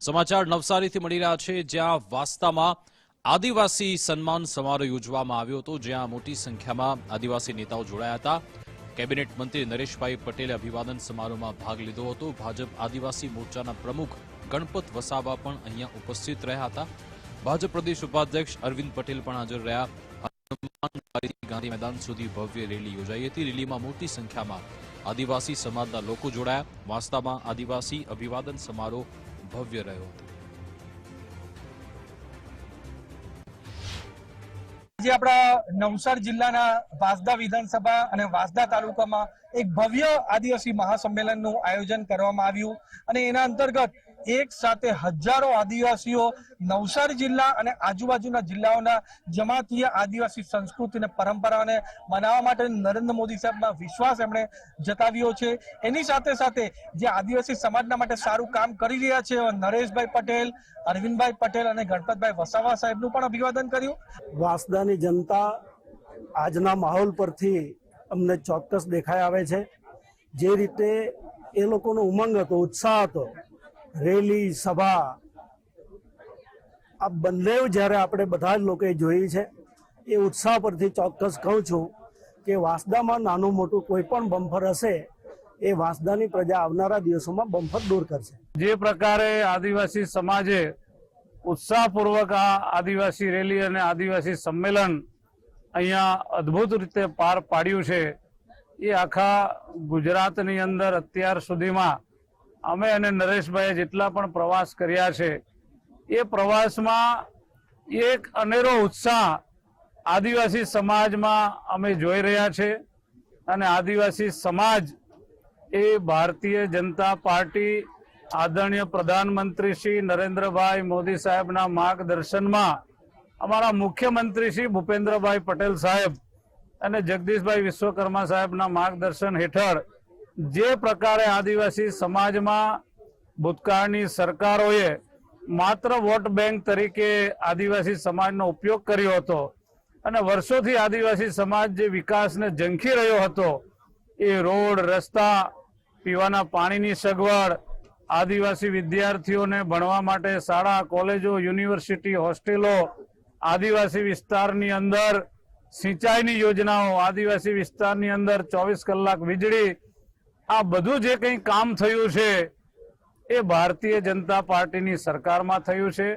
સમાચાર નવસારીથી મળી રહ્યા છે, જ્યાં વાસ્તામાં આદિવાસી સન્માન સમારોહ યોજવામાં આવ્યો હતો, જ્યાં મોટી સંખ્યામાં આદિવાસી નેતાઓ જોડાયા હતા. કેબિનેટ મંત્રી નરેશભાઈ પટેલે અભિવાદન સમારોહમાં ભાગ લીધો હતો. ભાજપ આદિવાસી મોરચાના પ્રમુખ ગણપત વસાવા પણ અહીંયા ઉપસ્થિત રહ્યા હતા. ભાજપ પ્રદેશ ઉપાધ્યક્ષ અરવિંદ પટેલ પણ હાજર રહ્યા. ગાંધી મેદાન સુધી ભવ્ય રેલી યોજાઈ હતી. રેલીમાં મોટી સંખ્યામાં આદિવાસી સમાજના લોકો જોડાયા. વાસ્તામાં આદિવાસી અભિવાદન સમારોહ ભવ્ય રહ્યો હતો આજે આપણા નવસાર જિલ્લાના વાંસદા વિધાનસભા અને વાંસદા તાલુકામાં એક ભવ્ય આદિવાસી મહાસંમેલનનું આયોજન કરવામાં આવ્યું અને એના અંતર્ગત એક સાથે હજારો આદિવાસીઓ નવસારી જિલ્લા અને આજુબાજુના જિલ્લાઓના જમાતીય આદિવાસી સંસ્કૃતિ અને પરંપરાને મનાવવા માટે નરેન્દ્ર મોદી સાહેબમાં વિશ્વાસ એમણે જતાવ્યો છે. એની સાથે સાથે જે આદિવાસી સમાજના માટે સારું કામ કરી રહ્યા છે, નરેશભાઈ પટેલ, અરવિંદભાઈ પટેલ અને ગણપતભાઈ વસાવા સાહેબનું પણ અભિવાદન કર્યું. વાંસદાની જનતા આજના માહોલ પરથી અમને ચોક્કસ દેખાઈ આવે છે. જે રીતે એ લોકોનો ઉમંગ હતો, ઉત્સાહ હતો રેલી, સભા, આ બંને જ્યારે આપણે બધા જ લોકોએ જોઈ છે, એ ઉત્સાહ પરથી ચોક્કસ કહું છું કે વાંસદામાં નાનું મોટું કોઈ પણ બમ્ફર હશે, એ વાંસદાની પ્રજા આવનારા દિવસોમાં બમ્ફર દૂર કરશે. જે પ્રકારે આદિવાસી સમાજે ઉત્સાહપૂર્વક આ આદિવાસી રેલી અને આદિવાસી સંમેલન અહીંયા અદ્ભુત રીતે પાર પાડ્યું છે, એ આખા ગુજરાતની અંદર અત્યાર સુધીમાં અમે અને નરેશભાઈએ જેટલા પણ પ્રવાસ કર્યા છે, એ પ્રવાસમાં એક અનેરો ઉત્સાહ આદિવાસી સમાજમાં અમે જોઈ રહ્યા છે અને આદિવાસી સમાજ એ ભારતીય જનતા પાર્ટી આદરણીય પ્રધાનમંત્રી શ્રી નરેન્દ્રભાઈ મોદી સાહેબના માર્ગદર્શનમાં અમારા મુખ્યમંત્રી શ્રી ભૂપેન્દ્રભાઈ પટેલ સાહેબ અને જગદીશભાઈ વિશ્વકર્મા સાહેબના માર્ગદર્શન હેઠળ જે પ્રકારે આદિવાસી સમાજમાં ભૂતકાળની સરકારોએ માત્ર વોટ બેંક તરીકે આદિવાસી સમાજનો ઉપયોગ કર્યો હતો અને વર્ષોથી આદિવાસી સમાજ જે વિકાસને ઝંખી રહ્યો હતો, એ રોડ, રસ્તા, પીવાના પાણીની સગવડ, આદિવાસી વિદ્યાર્થીઓને ભણવા માટે શાળા, કોલેજો, યુનિવર્સિટી, હોસ્ટેલો, આદિવાસી વિસ્તારની અંદર સિંચાઈની યોજનાઓ, આદિવાસી વિસ્તારની અંદર ચોવીસ કલાક વીજળી આ બધું જે કંઈ કામ થયું છે એ ભારતીય જનતા પાર્ટીની સરકારમાં થયું છે.